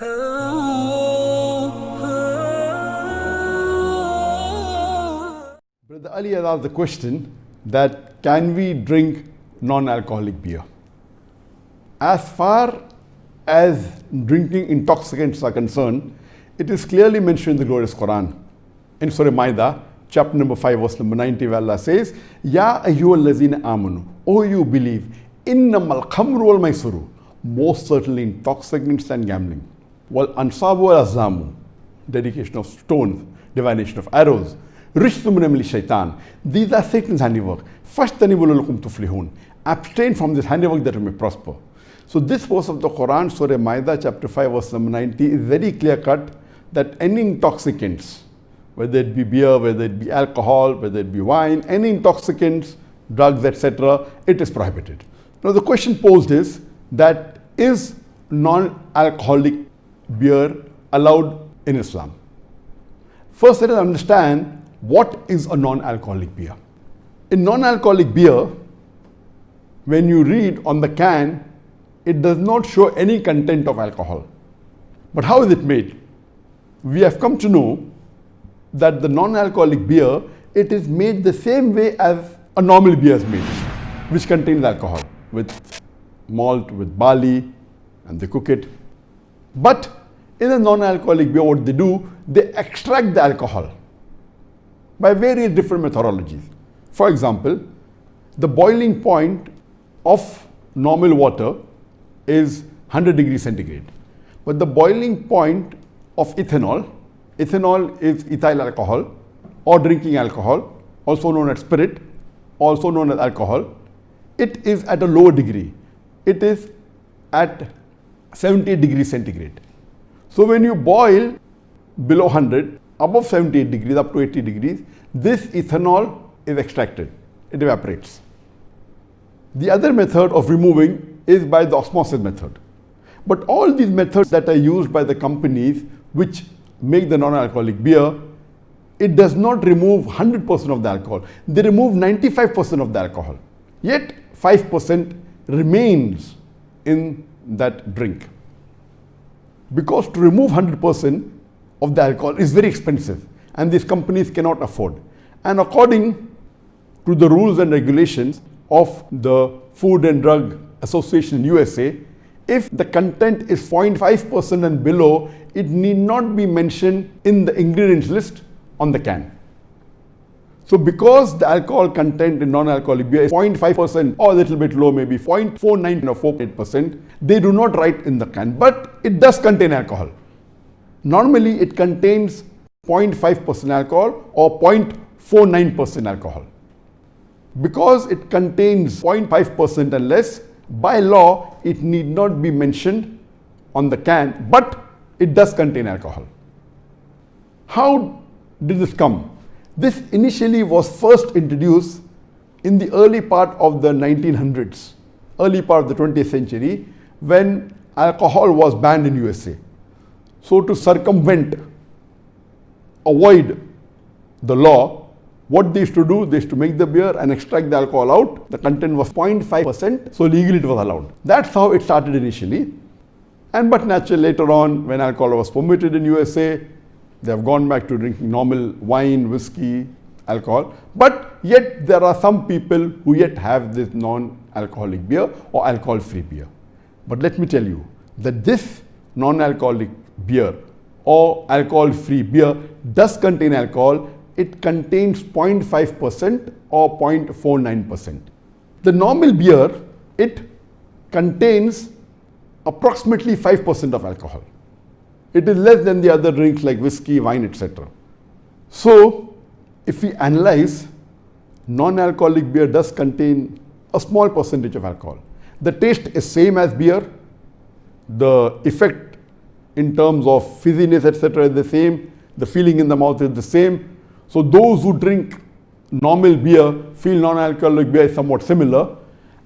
Brother Ali has asked the question that can we drink non-alcoholic beer? As far as drinking intoxicants are concerned, it is clearly mentioned in the glorious Quran. In Surah Maida, chapter number 5, verse number 90, where Allah says, Ya ayyuhallazina amanu, O you believe, innamal khamru wal maisuru, most certainly intoxicants and gambling. Wal ansabu wal azamu, dedication of stones, divination of arrows, rishtum min amali shaitan. These are Satan's handiwork. Fashtanibu lakum tuflihun. Abstain from this handiwork that you may prosper. So this verse of the Quran, Surah Maida, chapter 5, verse number 90, is very clear cut that any intoxicants, whether it be beer, whether it be alcohol, whether it be wine, any intoxicants, drugs, etc., it is prohibited. Now the question posed is that is non-alcoholic beer allowed in Islam? First, let us understand what is a non-alcoholic beer. In non-alcoholic beer, when you read on the can, it does not show any content of alcohol. But how is it made? We have come to know that the non-alcoholic beer, it is made the same way as a normal beer is made, which contains alcohol with malt, with barley, and they cook it. But in a non-alcoholic beer, what they do, they extract the alcohol by various different methodologies. For example, the boiling point of normal water is 100 degrees centigrade. But the boiling point of ethanol, ethanol is ethyl alcohol or drinking alcohol, also known as spirit, also known as alcohol. It is at a lower degree. It is at 70 degrees centigrade. So when you boil below 100, above 78 degrees, up to 80 degrees, this ethanol is extracted. It evaporates. The other method of removing is by the osmosis method. But all these methods that are used by the companies which make the non-alcoholic beer, it does not remove 100% of the alcohol. They remove 95% of the alcohol. Yet 5% remains in that drink. Because to remove 100% of the alcohol is very expensive and these companies cannot afford. And according to the rules and regulations of the Food and Drug Association in USA, if the content is 0.5% and below, it need not be mentioned in the ingredients list on the can. So because the alcohol content in non-alcoholic beer is 0.5% or a little bit low, maybe 0.49 or 48%, they do not write in the can, but it does contain alcohol. Normally it contains 0.5% alcohol or 0.49% alcohol. Because it contains 0.5% and less, by law it need not be mentioned on the can, but it does contain alcohol. How did this come? This initially was first introduced in the early part of the 1900s, early part of the 20th century, when alcohol was banned in USA. So to circumvent, avoid the law, what they used to do, they used to make the beer and extract the alcohol out. The content was 0.5%, so legally it was allowed. That's how it started initially. And but naturally later on, when alcohol was permitted in USA, they have gone back to drinking normal wine, whiskey, alcohol. But yet there are some people who yet have this non-alcoholic beer or alcohol-free beer. But let me tell you that this non-alcoholic beer or alcohol-free beer does contain alcohol. It contains 0.5% or 0.49%. The normal beer, it contains approximately 5% of alcohol. It is less than the other drinks like whiskey, wine, etc. So, if we analyze, non-alcoholic beer does contain a small percentage of alcohol. The taste is same as beer. The effect in terms of fizziness, etc. is the same. The feeling in the mouth is the same. So those who drink normal beer feel non-alcoholic beer is somewhat similar.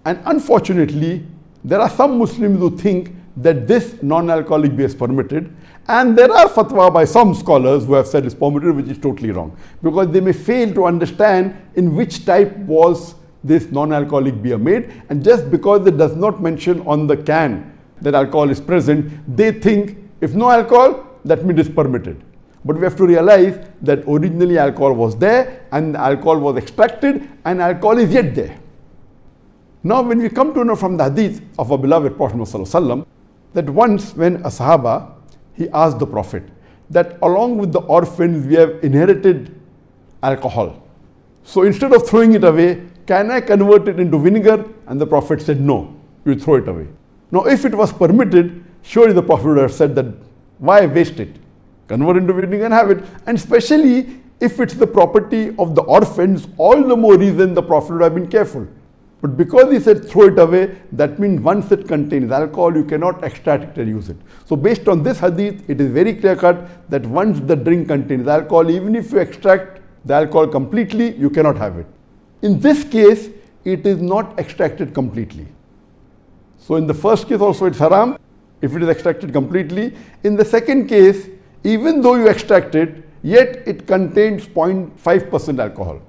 And unfortunately, there are some Muslims who think that this non-alcoholic beer is permitted and there are fatwa by some scholars who have said it's permitted which is totally wrong because they may fail to understand in which type was this non-alcoholic beer made and just because it does not mention on the can that alcohol is present they think If no alcohol, that means it's permitted. But we have to realize that originally alcohol was there and alcohol was extracted and alcohol is yet there. Now, when we come to know from the hadith of our beloved Prophet that once when a Sahaba he asked the Prophet that along with the orphans we have inherited alcohol. So instead of throwing it away, can I convert it into vinegar? And the Prophet said, No, you throw it away. Now, if it was permitted, surely the Prophet would have said that why waste it? Convert into vinegar and have it. And especially if it's the property of the orphans, all the more reason the Prophet would have been careful. But because he said throw it away, that means once it contains alcohol, you cannot extract it and use it. So based on this hadith, it is very clear cut that once the drink contains alcohol, even if you extract the alcohol completely, you cannot have it. In this case, it is not extracted completely. So in the first case also it's haram if it is extracted completely. In the second case, even though you extract it, yet it contains 0.5% alcohol.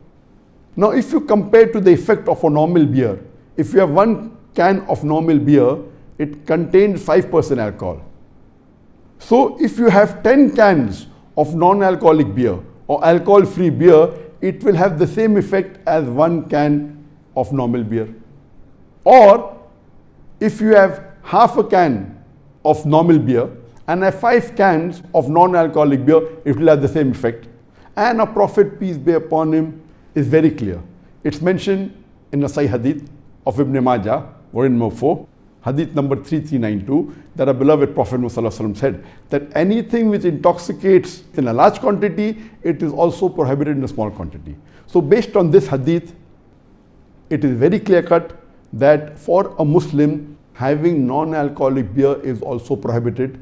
Now, if you compare to the effect of a normal beer, if you have one can of normal beer, it contains 5% alcohol. So, if you have 10 cans of non alcoholic beer or alcohol free beer, it will have the same effect as one can of normal beer. Or, if you have half a can of normal beer and have five cans of non alcoholic beer, it will have the same effect. And a Prophet, peace be upon him, is very clear. It's mentioned in the Sahih Hadith of Ibn Majah, number 4, Hadith number 3392, that a beloved Prophet Muhammad said that anything which intoxicates in a large quantity, it is also prohibited in a small quantity. So, based on this Hadith, it is very clear cut that for a Muslim, having non alcoholic beer is also prohibited.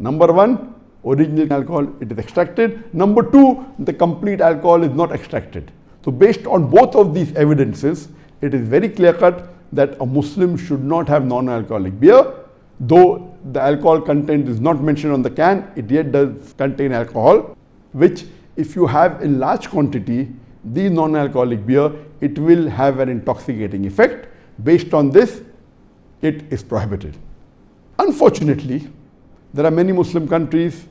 Number one, original alcohol, it is extracted. Number two, the complete alcohol is not extracted. So based on both of these evidences, it is very clear cut that a Muslim should not have non-alcoholic beer, though the alcohol content is not mentioned on the can, it yet does contain alcohol, which if you have in large quantity, the non-alcoholic beer, it will have an intoxicating effect. Based on this, it is prohibited. Unfortunately, there are many Muslim countries,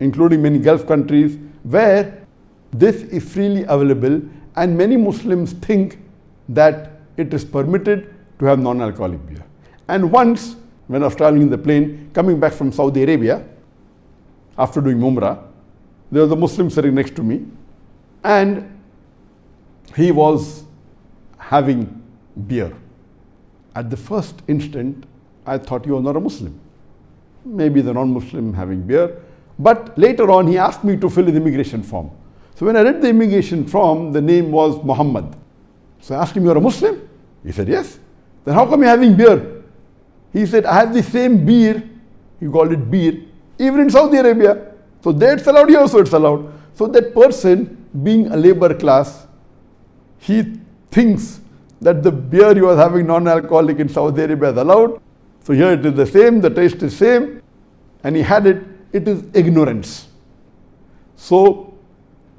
including many Gulf countries, where this is freely available and many Muslims think that it is permitted to have non alcoholic beer. And once, when I was traveling in the plane coming back from Saudi Arabia after doing Umrah, there was a Muslim sitting next to me and he was having beer. At the first instant, I thought he was not a Muslim. Maybe the non Muslim having beer. But later on, he asked me to fill his immigration form. So when I read the immigration form, the name was Muhammad. So I asked him, You're a Muslim? He said, Yes. Then how come you're having beer? He said, I have the same beer, he called it beer, even in Saudi Arabia. So there it's allowed, here also it's allowed. So that person, being a labor class, he thinks that the beer he was having non-alcoholic in Saudi Arabia is allowed. So here it is the same, the taste is same, and he had it. It is ignorance. So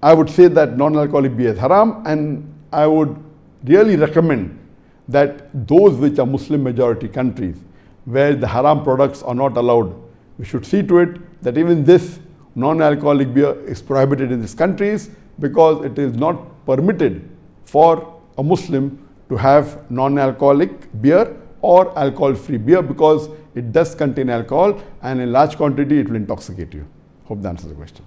I would say that non-alcoholic beer is haram and I would really recommend that those which are Muslim majority countries where the haram products are not allowed, we should see to it that even this non-alcoholic beer is prohibited in these countries because it is not permitted for a Muslim to have non-alcoholic beer or alcohol-free beer because it does contain alcohol and in large quantity it will intoxicate you. Hope that answers the question.